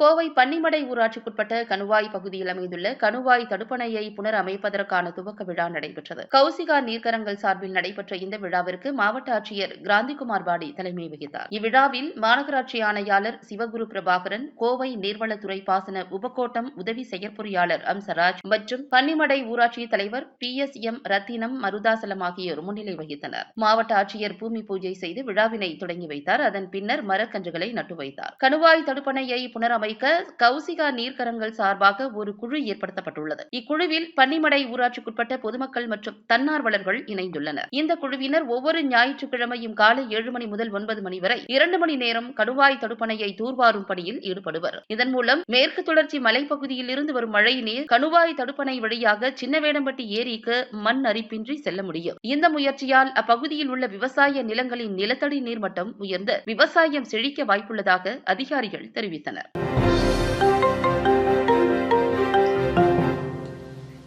கோவை பன்னிமடை ஊராட்சிக்குட்பட்ட கணுவாய் பகுதியில் அமைந்துள்ள கணுவாய் தடுப்பணையை புனரமைப்பதற்கான துவக்க விழா நடைபெற்றது. கௌசிகா நீர்க்கரங்கள் சார்பில் நடைபெற்ற இந்த விழாவிற்கு மாவட்ட ஆட்சியர் கிராந்திகுமார் பாடி தலைமை வகித்தார். இவ்விழாவில் மாநகராட்சி ஆணையாளர் சிவகுரு பிரபாகரன் கோவை நீர்வளத்துறை பாசன உபகோட்டம் உதவி செயற்பொறியாளர் அம்சராஜ் மற்றும் பன்னிமடை ஊராட்சி தலைவர் P S M Rathinam Maruthachalam ஆகியோர் முன்னிலை வகித்தனர். மாவட்ட ஆட்சியர் பூமி பூஜை செய்து விழாவினை தொடங்கி வைத்தார். அதன் பின்னர் மரக்கன்றுகளை நட்டு வைத்தார். கணுவாய் தடுப்பணையை புனரமை புனரமைக்க கௌசிகா நீர்க்கரங்கள் சார்பாக ஒரு குழு ஏற்படுத்தப்பட்டுள்ளது. இக்குழுவில் பன்னிமடை ஊராட்சிக்குட்பட்ட பொதுமக்கள் மற்றும் தன்னார்வலர்கள் இணைந்துள்ளனர். இந்த குழுவினர் ஒவ்வொரு ஞாயிற்றுக்கிழமையும் காலை ஏழு மணி முதல் ஒன்பது மணி வரை இரண்டு மணி நேரம் கடுவாய் தடுப்பணையை தூர்வாரும் பணியில் ஈடுபடுவர். இதன் மூலம் மேற்கு தொடர்ச்சி மலைப்பகுதியில் இருந்து வரும் மழை நீர் கணுவாய் தடுப்பணை வழியாக சின்னவேடம்பட்டி ஏரிக்கு மண் அரிப்பின்றி செல்ல முடியும். இந்த முயற்சியால் அப்பகுதியில் உள்ள விவசாய நிலங்களின் நிலத்தடி நீர்மட்டம் உயர்ந்து விவசாயம் செழிக்க வாய்ப்புள்ளதாக அதிகாரிகள் தெரிவித்தனர். you